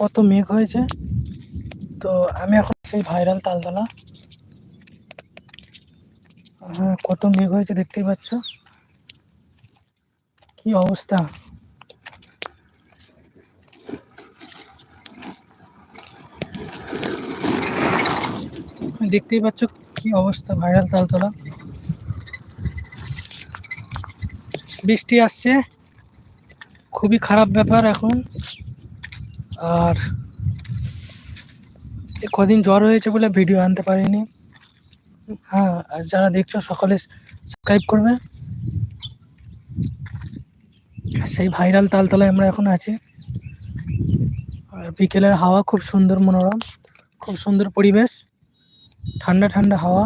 কত মেঘ হয়েছে। তো আমি এখন সেই ভাইরাল তালতলা। হ্যাঁ কত মেঘ হয়েছে দেখতেই পাচ্ছ। কি অবস্থা। দেখতেই পাচ্ছ কি অবস্থা ভাইরাল তালতলা। বৃষ্টি আসছে। খুবই খারাপ ব্যাপার এখন। আর কদিন জ্বর হয়েছে বলে ভিডিও আনতে পারিনি। হ্যাঁ আর যারা দেখছ সকলে সাবস্ক্রাইব করবে। সেই ভাইরাল তালতলায় আমরা এখন আছি। আর বিকেলের হাওয়া খুব সুন্দর মনোরম, খুব সুন্দর পরিবেশ, ঠান্ডা ঠান্ডা হাওয়া।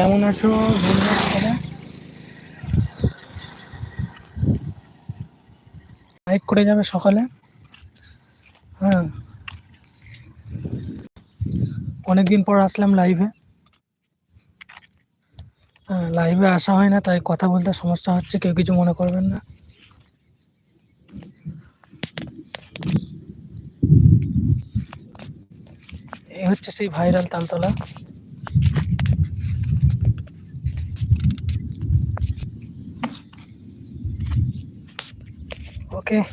কেমন আছো সকালে করে যাবে সকালে? হ্যাঁ। অনেকদিন পর আসলাম লাইভে হ্যাঁ লাইভে আসা হয় না, তাই কথা বলতে সমস্যা হচ্ছে, কেউ কিছু মনে করবেন না। এই হচ্ছে সেই ভাইরাল তালতলা। okay.